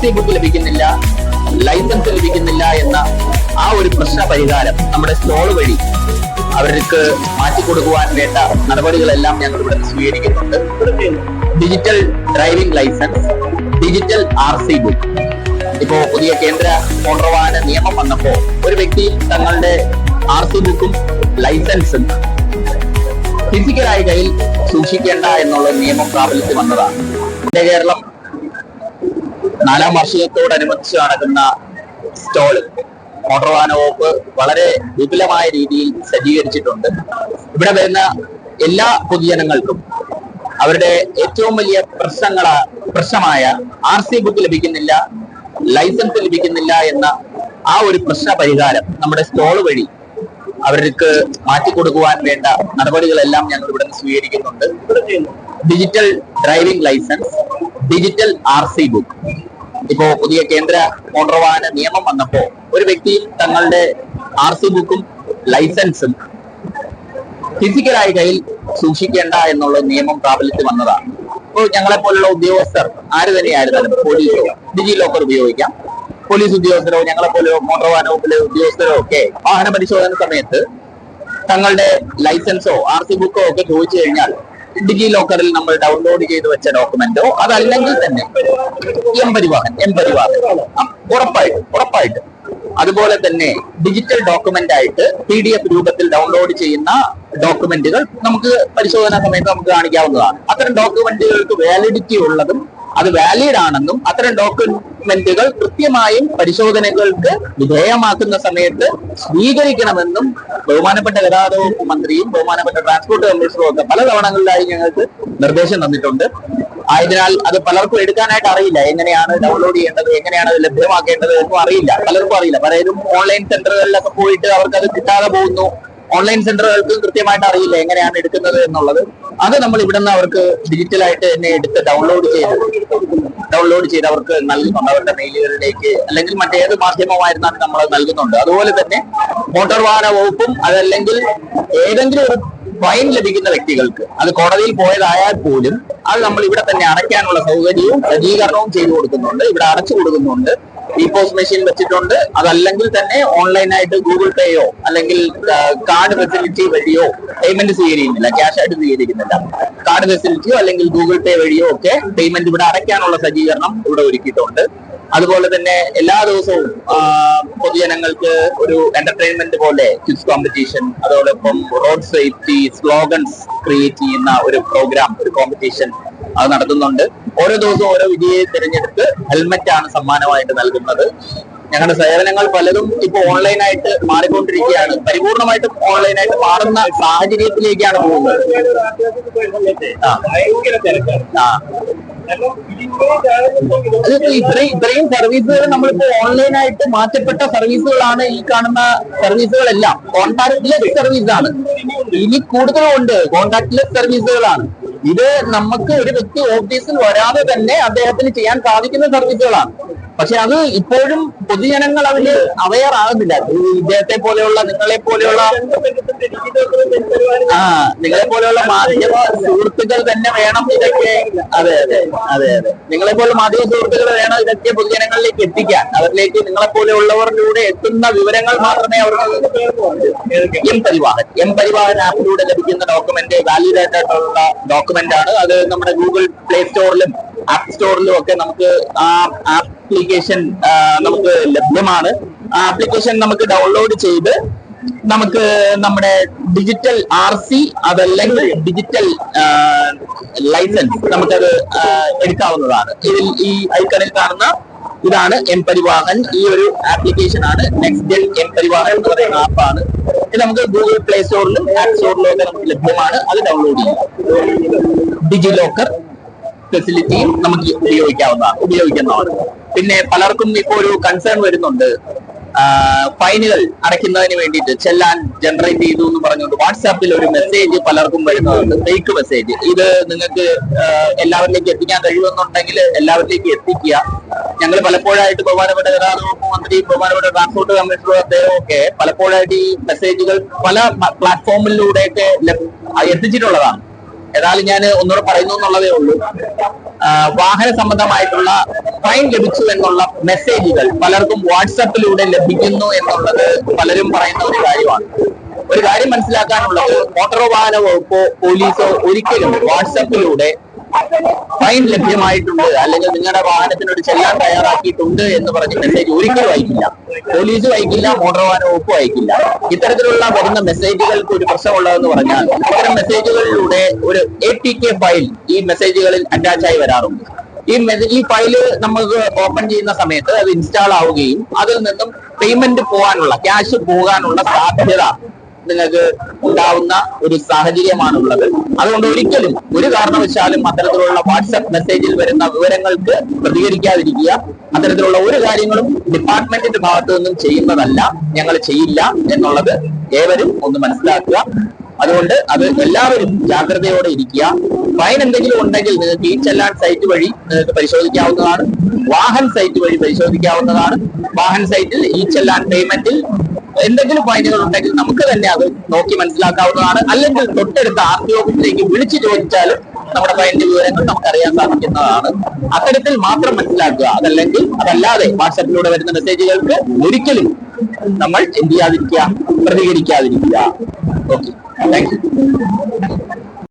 C book ലഭിക്കുന്നില്ല licence ലഭിക്കുന്നില്ല എന്ന ആ ഒരു പ്രശ്ന പരിഹാരം നമ്മുടെ സ്റ്റോൾ വഴി അവർക്ക് മാറ്റി കൊടുക്കുവാൻ വേണ്ട നടപടികളെല്ലാം ഞങ്ങൾ ഇവിടെ സ്വീകരിക്കുന്നുണ്ട്. Digital driving licence digital R C book ഇപ്പോ പുതിയ കേന്ദ്ര മോട്ടോർ നിയമം വന്നപ്പോ ഒരു വ്യക്തി തങ്ങളുടെ ആർ സി ബുക്കും ലൈസൻസും ഫിസിക്കലായി കയ്യിൽ സൂക്ഷിക്കേണ്ട എന്നുള്ള നിയമം പ്രാബല്യത്തിൽ വന്നതാണ് കേരളം നാലാം വാർഷികത്തോടനുബന്ധിച്ച് നടക്കുന്ന സ്റ്റോൾ മോട്ടോർ വാഹന വകുപ്പ് വളരെ വിപുലമായ രീതിയിൽ സജ്ജീകരിച്ചിട്ടുണ്ട്. ഇവിടെ വരുന്ന എല്ലാ പൊതുജനങ്ങൾക്കും അവരുടെ ഏറ്റവും വലിയ പ്രശ്നങ്ങള പ്രശ്നമായ ആർ സി ബുക്ക് ലഭിക്കുന്നില്ല ലൈസൻസ് ലഭിക്കുന്നില്ല എന്ന ആ ഒരു പ്രശ്ന പരിഹാരം നമ്മുടെ സ്റ്റോൾ വഴി അവർക്ക് മാറ്റിക്കൊടുക്കുവാൻ വേണ്ട നടപടികളെല്ലാം ഞങ്ങൾ ഇവിടെ നിന്ന് സ്വീകരിക്കുന്നുണ്ട്. Digital driving licence digital R C book. ഇപ്പോ പുതിയ കേന്ദ്ര മോട്ടോർ വാഹന നിയമം വന്നപ്പോ ഒരു വ്യക്തി തങ്ങളുടെ ആർ സി ബുക്കും ലൈസൻസും ഫിസിക്കലായി കയ്യിൽ സൂക്ഷിക്കേണ്ട എന്നുള്ള നിയമം പ്രാബല്യത്തിൽ വന്നതാണ്. ഇപ്പോൾ ഞങ്ങളെ പോലുള്ള ഉദ്യോഗസ്ഥർ ആര് തന്നെയായിരുന്നാലും പോലീസോ ഡിജി ലോക്കർ ഉപയോഗിക്കാം. പോലീസ് ഉദ്യോഗസ്ഥരോ ഞങ്ങളെ പോലെ മോട്ടോർ വാഹന വകുപ്പിലെ ഉദ്യോഗസ്ഥരോ ഒക്കെ വാഹന പരിശോധന സമയത്ത് തങ്ങളുടെ ലൈസൻസോ ആർ സി ബുക്കോ ഒക്കെ ചോദിച്ചു കഴിഞ്ഞാൽ ഡിജി ലോക്കറിൽ നമ്മൾ ഡൗൺലോഡ് ചെയ്ത് വെച്ച ഡോക്യുമെന്റോ അതല്ലെങ്കിൽ തന്നെ എം പരിവാഹൻ എം പരിവാഹൻ ഉറപ്പായിട്ടും ഉറപ്പായിട്ടും. അതുപോലെ തന്നെ ഡിജിറ്റൽ ഡോക്യുമെന്റ് ആയിട്ട് പി ഡി എഫ് രൂപത്തിൽ ഡൗൺലോഡ് ചെയ്യുന്ന ഡോക്യുമെന്റുകൾ നമുക്ക് പരിശോധനാ സമയത്ത് നമുക്ക് കാണിക്കാവുന്നതാണ്. അത്തരം ഡോക്യുമെന്റുകൾക്ക് വാലിഡിറ്റി ഉള്ളതും അത് വാലിഡ് ആണെന്നും അത്തരം ഡോക്യുമെന്റുകൾ കൃത്യമായും പരിശോധനകൾക്ക് വിധേയമാക്കുന്ന സമയത്ത് സ്വീകരിക്കണമെന്നും ബഹുമാനപ്പെട്ട ഗതാഗത വകുപ്പ് മന്ത്രിയും ബഹുമാനപ്പെട്ട ട്രാൻസ്പോർട്ട് കമ്മീഷണറും ഒക്കെ പല തവണകളിലായി ഞങ്ങൾക്ക് നിർദ്ദേശം തന്നിട്ടുണ്ട്. ആയതിനാൽ അത് പലർക്കും എടുക്കാനായിട്ട് അറിയില്ല. എങ്ങനെയാണ് ഡൗൺലോഡ് ചെയ്യേണ്ടത്? എങ്ങനെയാണ് അത് ലഭ്യമാക്കേണ്ടത് എന്നും അറിയില്ല. പലർക്കും അറിയില്ല. പലരും ഓൺലൈൻ സെന്ററുകളിലൊക്കെ പോയിട്ട് അവർക്ക് അത് കിട്ടാതെ പോകുന്നു. ഓൺലൈൻ സെന്ററുകൾക്ക് കൃത്യമായിട്ട് അറിയില്ല എങ്ങനെയാണ് എടുക്കുന്നത് എന്നുള്ളത്. അത് നമ്മൾ ഇവിടുന്ന് അവർക്ക് ഡിജിറ്റലായിട്ട് തന്നെ എടുത്ത് ഡൗൺലോഡ് ചെയ്ത് ഡൗൺലോഡ് ചെയ്ത് അവർക്ക് നൽകുന്നുണ്ട് അവരുടെ മെയിലുകളിലേക്ക് അല്ലെങ്കിൽ മറ്റേത് മാധ്യമമായിരുന്നാലും നമ്മൾ നൽകുന്നുണ്ട്. അതുപോലെ തന്നെ മോട്ടോർ വാഹന വകുപ്പും അതല്ലെങ്കിൽ ഏതെങ്കിലും ഒരു ഫൈൻ ലഭിക്കുന്ന വ്യക്തികൾക്ക് അത് കോടതിയിൽ പോയതായാൽ പോലും അത് നമ്മൾ ഇവിടെ തന്നെ അടയ്ക്കാനുള്ള സൗകര്യവും സജ്ജീകരണവും ചെയ്തു കൊടുക്കുന്നുണ്ട്. ഇവിടെ അടച്ചു കൊടുക്കുന്നുണ്ട്. ഇ പോസ്റ്റ് മെഷീൻ വെച്ചിട്ടുണ്ട്. അതല്ലെങ്കിൽ തന്നെ ഓൺലൈനായിട്ട് ഗൂഗിൾ പേയോ അല്ലെങ്കിൽ കാർഡ് ഫെസിലിറ്റി വഴിയോ പേയ്മെന്റ് സ്വീകരിക്കുന്നില്ല. ക്യാഷ് ആയിട്ട് സ്വീകരിക്കുന്നില്ല. കാർഡ് ഫെസിലിറ്റിയോ അല്ലെങ്കിൽ ഗൂഗിൾ പേ വഴിയോ ഒക്കെ പേയ്മെന്റ് ഇവിടെ അടയ്ക്കാനുള്ള സജ്ജീകരണം ഇവിടെ ഒരുക്കിയിട്ടുണ്ട്. അതുപോലെ തന്നെ എല്ലാ ദിവസവും പൊതുജനങ്ങൾക്ക് ഒരു എന്റർടൈൻമെന്റ് പോലെ ക്വിസ് കോമ്പറ്റീഷൻ അതോടൊപ്പം റോഡ് സേഫ്റ്റി സ്ലോഗൻസ് ക്രിയേറ്റ് ചെയ്യുന്ന ഒരു പ്രോഗ്രാം ഒരു കോമ്പറ്റീഷൻ അത് നടത്തുന്നുണ്ട്. ഓരോ ദിവസവും ഓരോ വിധിയെ തിരഞ്ഞെടുത്ത് ഹെൽമെറ്റ് ആണ് സമ്മാനമായിട്ട് നൽകുന്നത്. ഞങ്ങളുടെ സേവനങ്ങൾ പലതും ഇപ്പൊ ഓൺലൈനായിട്ട് മാറിക്കൊണ്ടിരിക്കുകയാണ്. പരിപൂർണമായിട്ടും ഓൺലൈനായിട്ട് മാറുന്ന സാഹചര്യത്തിലേക്കാണ് പോകുന്നത്. ഇത്രയും ഇത്രയും സർവീസുകൾ നമ്മളിപ്പോ ഓൺലൈനായിട്ട് മാറ്റപ്പെട്ട സർവീസുകളാണ് ഈ കാണുന്ന സർവീസുകളെല്ലാം കോൺടാക്ട്ലെസ് സർവീസ് ആണ്. ഇനി കൂടുതലും ഉണ്ട് കോൺടാക്ട്ലെസ് സർവീസുകളാണ് ഇത് നമുക്ക് ഒരു വ്യക്തി ഓഫീസിൽ വരാതെ തന്നെ അദ്ദേഹത്തിന് ചെയ്യാൻ സാധിക്കുന്ന സർവീസുകളാണ് പക്ഷെ അത് ഇപ്പോഴും പൊതുജനങ്ങൾ അതിൽ അവയർ ആകുന്നില്ല. ഇദ്ദേഹത്തെ പോലെയുള്ള നിങ്ങളെ പോലെയുള്ള ആ നിങ്ങളെ പോലെയുള്ള മാധ്യമ സുഹൃത്തുക്കൾ തന്നെ വേണം ഇതൊക്കെ അതെ അതെ അതെ അതെ. നിങ്ങളെ പോലെ മാധ്യമ സുഹൃത്തുക്കൾ വേണം ഇതൊക്കെ പൊതുജനങ്ങളിലേക്ക് എത്തിക്കാൻ. അവരിലേക്ക് നിങ്ങളെ പോലെയുള്ളവരിലൂടെ എത്തുന്ന വിവരങ്ങൾ മാത്രമേ അവർക്ക് എം പരിവാഹൻ എം പരിവാഹൻ ആപ്പിലൂടെ ലഭിക്കുന്ന ഡോക്യുമെന്റ് വാലിഡ് ആയിട്ടുള്ള ഡോക്യുമെന്റ് ആണ്. അത് നമ്മുടെ ഗൂഗിൾ പ്ലേ സ്റ്റോറിലും ആപ്പ് സ്റ്റോറിലും ഒക്കെ നമുക്ക് ആ ആപ്ലിക്കേഷൻ നമുക്ക് ലഭ്യമാണ്. ആ ആപ്ലിക്കേഷൻ നമുക്ക് ഡൗൺലോഡ് ചെയ്ത് നമുക്ക് നമ്മുടെ ഡിജിറ്റൽ ആർ സി അതല്ലെങ്കിൽ ഡിജിറ്റൽ ലൈസൻസ് നമുക്കത് എടുക്കാവുന്നതാണ്. ഇതിൽ ഈ ഐക്കണിൽ കാണുന്ന ഇതാണ് എം പരിവാഹൻ. ഈ ഒരു ആപ്ലിക്കേഷൻ ആണ് നെക്സ്റ്റ് ജെൻ എം പരിവാഹൻ എന്ന് പറയുന്ന ആപ്പാണ് ഇത് നമുക്ക് ഗൂഗിൾ പ്ലേ സ്റ്റോറിലും ആപ്പ് സ്റ്റോറിലും ഒക്കെ നമുക്ക് ലഭ്യമാണ്. അത് ഡൗൺലോഡ് ചെയ്യാം. ഡിജി ലോക്കർ ഫെസിലിറ്റിയും നമുക്ക് ഉപയോഗിക്കാവുന്നതാണ് ഉപയോഗിക്കുന്നതാണ്. പിന്നെ പലർക്കും ഇപ്പോൾ ഒരു കൺസേൺ വരുന്നുണ്ട്. ഫൈനുകൾ അടയ്ക്കുന്നതിന് വേണ്ടിയിട്ട് ചെല്ലാൻ ജനറേറ്റ് ചെയ്തു എന്ന് പറഞ്ഞുകൊണ്ട് വാട്സാപ്പിൽ ഒരു മെസ്സേജ് പലർക്കും വരുന്നുണ്ട് ഫേക്ക് മെസ്സേജ് ഇത് നിങ്ങൾക്ക് എല്ലാവരിലേക്ക് എത്തിക്കാൻ കഴിയുമെന്നുണ്ടെങ്കിൽ എല്ലാവരിലേക്ക് എത്തിക്കുക. ഞങ്ങൾ പലപ്പോഴായിട്ട് ബഹുമാനപ്പെട്ട ഗതാഗത വകുപ്പ് മന്ത്രി ബഹുമാനപ്പെട്ട ട്രാൻസ്പോർട്ട് കമ്മീഷണർ അദ്ദേഹം ഒക്കെ പലപ്പോഴായിട്ട് ഈ മെസ്സേജുകൾ പല പ്ലാറ്റ്ഫോമിലൂടെയൊക്കെ എത്തിച്ചിട്ടുള്ളതാണ്. ഏതായാലും ഞാൻ ഒന്നുകൂടെ പറയുന്നു എന്നുള്ളതേ ഉള്ളൂ. വാഹന സംബന്ധമായിട്ടുള്ള ഫൈൻ ലഭിച്ചു എന്നുള്ള മെസ്സേജുകൾ പലർക്കും വാട്സാപ്പിലൂടെ ലഭിക്കുന്നു എന്നുള്ളത് പലരും പറയുന്ന ഒരു കാര്യമാണ്. ഒരു കാര്യം മനസ്സിലാക്കാനുള്ളത് മോട്ടോർ വാഹന വകുപ്പോ പോലീസോ ഒരിക്കലും വാട്സാപ്പിലൂടെ ഫൈൻ ലഭ്യമായിട്ടുണ്ട്. അല്ലെങ്കിൽ നിങ്ങളുടെ വാഹനത്തിനോട് ചെല്ലാൻ തയ്യാറാക്കിയിട്ടുണ്ട് എന്ന് പറഞ്ഞ് മെസ്സേജ് ഒരിക്കലും അയക്കില്ല. പോലീസ് അയക്കില്ല മോട്ടോർ വാഹന വകുപ്പ് അയക്കില്ല. ഇത്തരത്തിലുള്ള വരുന്ന മെസ്സേജുകൾക്ക് ഒരു പ്രശ്നമുള്ളതെന്ന് പറഞ്ഞാൽ ഇത്തരം മെസ്സേജുകളിലൂടെ ഒരു എ ടി കെ ഫയൽ ഈ മെസ്സേജുകളിൽ അറ്റാച്ച് ആയി വരാറുണ്ട്. ഈ ഈ ഫയൽ നമുക്ക് ഓപ്പൺ ചെയ്യുന്ന സമയത്ത് അത് ഇൻസ്റ്റാൾ ആവുകയും അതിൽ നിന്നും പേയ്മെന്റ് പോകാനുള്ള ക്യാഷ് പോകാനുള്ള സാധ്യത നിങ്ങൾക്ക് ഉണ്ടാവുന്ന ഒരു സാഹചര്യമാണുള്ളത്. അതുകൊണ്ട് ഒരിക്കലും ഒരു കാരണവശാലും അത്തരത്തിലുള്ള വാട്സപ്പ് മെസ്സേജിൽ വരുന്ന വിവരങ്ങൾക്ക് പ്രതികരിക്കാതിരിക്കുക. അത്തരത്തിലുള്ള ഒരു കാര്യങ്ങളും ഡിപ്പാർട്ട്മെന്റിന്റെ ഭാഗത്തു നിന്നും ചെയ്യുന്നതല്ല. ഞങ്ങൾ ചെയ്യില്ല എന്നുള്ളത് ഏവരും ഒന്ന് മനസ്സിലാക്കുക. അതുകൊണ്ട് അത് എല്ലാവരും ജാഗ്രതയോടെ ഇരിക്കുക. ഫൈൻ എന്തെങ്കിലും ഉണ്ടെങ്കിൽ നിങ്ങൾക്ക് ഈ ചെല്ലാൻ സൈറ്റ് വഴി നിങ്ങൾക്ക് പരിശോധിക്കാവുന്നതാണ്. വാഹൻ സൈറ്റ് വഴി പരിശോധിക്കാവുന്നതാണ്. വാഹൻ സൈറ്റിൽ ഈ ചെല്ലാൻ പേയ്മെന്റിൽ എന്തെങ്കിലും പോയിന്റുകൾ ഉണ്ടെങ്കിൽ നമുക്ക് തന്നെ അത് നോക്കി മനസ്സിലാക്കാവുന്നതാണ്. അല്ലെങ്കിൽ തൊട്ടടുത്ത ആർ ഓഫീസിലേക്ക് വിളിച്ചു ചോദിച്ചാലും നമ്മുടെ ഫൈനിന്റെ വിവരങ്ങൾ നമുക്ക് അറിയാൻ സാധിക്കുന്നതാണ്. അത്തരത്തിൽ മാത്രം മനസ്സിലാക്കുക. അതല്ലെങ്കിൽ അതല്ലാതെ വാട്സാപ്പിലൂടെ വരുന്ന മെസ്സേജുകൾക്ക് ഒരിക്കലും നമ്മൾ എന്ത് ചെയ്യാതിരിക്കുക? പ്രതികരിക്കാതിരിക്കുക. Okay thank you